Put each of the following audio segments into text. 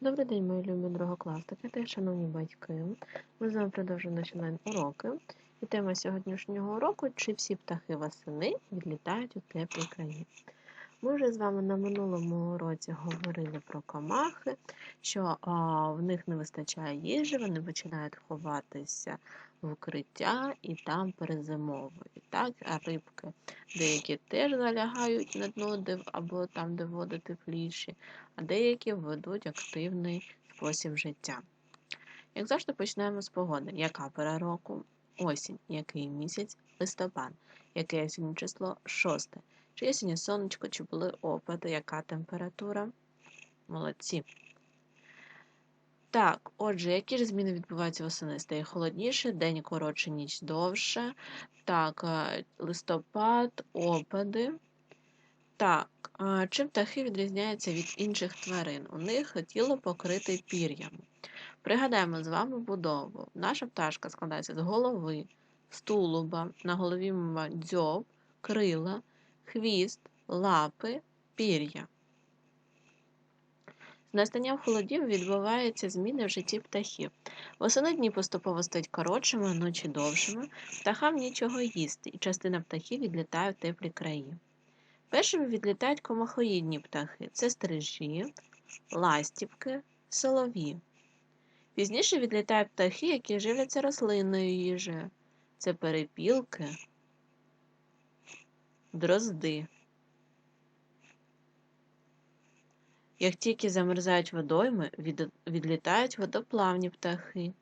Добрий день, мої любі другокласники та шановні батьки. Ми з вами продовжуємо наші онлайн-уроки. І тема сьогоднішнього уроку чи всі птахи восени відлітають у теплі краї. Ми вже з вами на минулому уроці говорили про комахи, що а, в них не вистачає їжі, вони починають ховатися в укриття і там перезимовують. Так? А рибки деякі теж залягають на дно де- або там, де води тепліші, а деякі ведуть активний спосіб життя. Як завжди, починаємо з погоди. Яка пора року? Осінь. Який місяць? Листопад. Яке сьогодні число? Шосте. Чи сьогодні сонечко, чи були опади, яка температура? Молодці. Так, отже, які ж зміни відбуваються восени? Стає холодніше, день коротше, ніч довше. Так, е, листопад, опади. Так, чим птахи відрізняються від інших тварин? У них тіло покрите пір'ям. Пригадаємо з вами будову. Наша пташка складається з голови, з тулуба, на голові дзьоб, крила, хвіст, лапи, пір'я. З настанням холодів відбуваються зміни в житті птахів. Восени дні поступово стають коротшими, ночі довшими. Птахам нічого їсти, і частина птахів відлітає в теплі краї. Першими відлітають комахоїдні птахи це стрижі, ластівки, солов'ї. Пізніше відлітають птахи, які живляться рослинною їжею. Це перепілки, дрозди. Як тільки замерзають водойми, від- відлітають водоплавні птахи,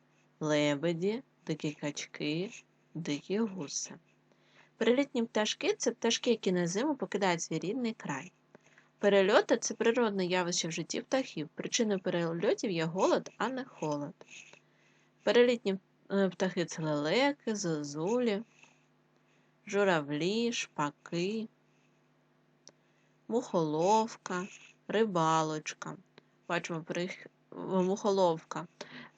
лебеді, дикі качки, дикі гуси. Перелітні пташки це пташки, які на зиму покидають свій рідний край. Перельоти це природне явище в житті птахів. Причиною перельотів є голод, а не холод. Перелітні е, птахи це лелеки, зозулі, журавлі, шпаки, мухоловка, рибалочка. Бачимо, мухоловка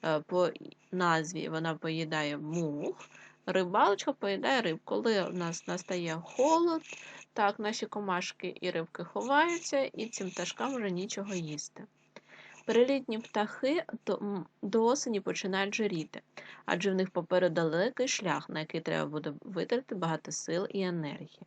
е, по назві вона поїдає мух, рибалочка поїдає риб. Коли у нас настає холод, так, наші комашки і рибки ховаються, і цим пташкам вже нічого їсти. Перелітні птахи до, осені починають жиріти, адже в них попереду далекий шлях, на який треба буде витратити багато сил і енергії.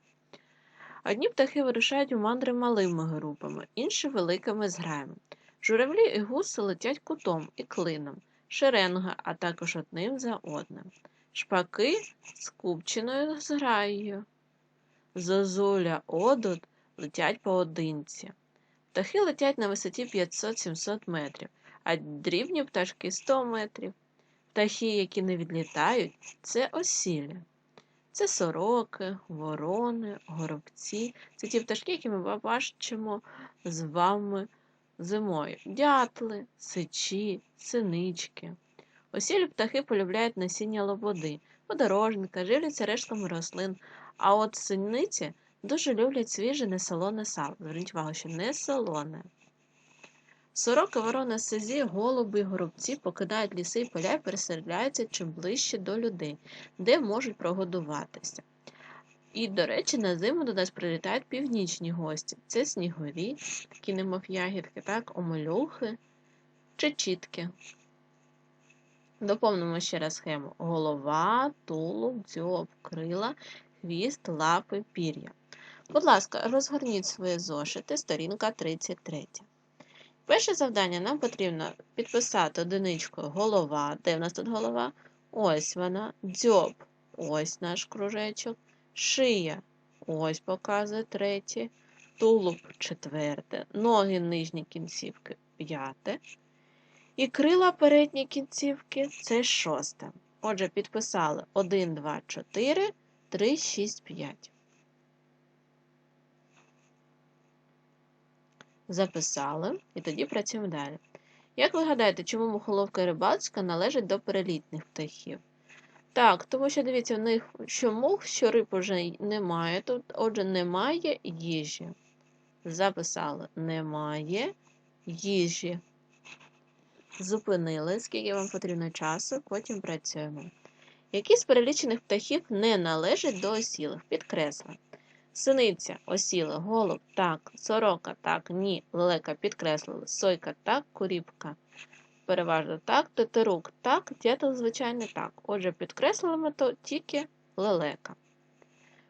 Одні птахи вирушають у мандри малими групами, інші великими зграями. Журавлі і гуси летять кутом і клином, шеренга, а також одним за одним. Шпаки з купчиною зграєю. Зозуля, одут летять поодинці. Птахи летять на висоті 500-700 метрів, а дрібні пташки 100 метрів. Птахи, які не відлітають, це осілі. Це сороки, ворони, горобці. Це ті пташки, які ми бачимо з вами зимою. Дятли, сичі, синички. Осілі птахи полюбляють насіння лободи, подорожника, живляться рештками рослин, а от синиці дуже люблять свіже несолоне сало. Зверніть увагу, що не солоне. Сороки, ворони, сизі, голуби горобці покидають ліси і поля і переселяються чим ближче до людей, де можуть прогодуватися. І, до речі, на зиму до нас прилітають північні гості. Це снігурі, такі немов ягідки, так, омелюхи, чечітки. Доповнимо ще раз схему: голова, тулуб, дзьоб, крила, хвіст, лапи, пір'я. Будь ласка, розгорніть свої зошити, сторінка 33. Перше завдання нам потрібно підписати одиничкою голова. Де в нас тут голова? Ось вона. Дзьоб. Ось наш кружечок. Шия. Ось показує третє. Тулуб четверте. Ноги нижні кінцівки п'яте. І крила передні кінцівки це шосте. Отже, підписали 1, 2, 4, 3, 6, 5. Записали і тоді працюємо далі. Як ви гадаєте, чому мухоловка рибацька належать до перелітних птахів? Так, тому що дивіться, в них що мух, що риб уже немає тут, отже, немає їжі. Записали немає їжі. Зупинили, скільки вам потрібно часу, потім працюємо. Які з перелічених птахів не належать до осілих? Підкресли. Синиця, осіла, голуб, так, сорока, так, ні, лелека підкреслили, сойка, так, куріпка. Переважно так, тетерук, так, дятел, звичайно, так. Отже, підкреслили ми то тільки лелека.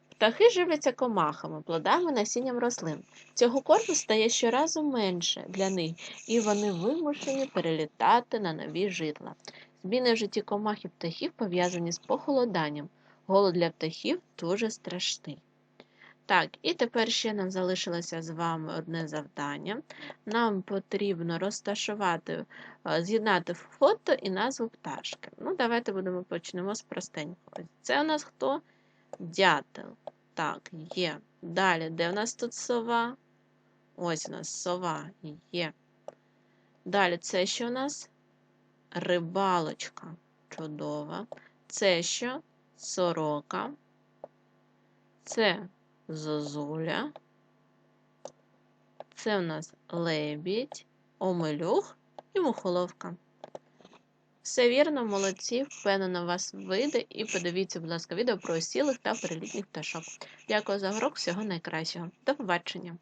Птахи живляться комахами, плодами, насінням рослин. Цього корму стає щоразу менше для них, і вони вимушені перелітати на нові житла. Зміни в житті комах і птахів пов'язані з похолоданням. Голод для птахів дуже страшний. Так, і тепер ще нам залишилося з вами одне завдання. Нам потрібно розташувати, е, з'єднати фото і назву пташки. Ну, давайте будемо почнемо з простенького. Це у нас хто? Дятел. Так, є. Далі, де в нас тут сова? Ось у нас сова є. Далі, це що у нас? Рибалочка. Чудово. Це що? Сорока. Це зозуля. Це у нас лебідь, омелюх і мухоловка. Все вірно, молодці, впевнено, вас вийде. І подивіться, будь ласка, відео про осілих та перелітніх пташок. Дякую за урок, всього найкращого. До побачення!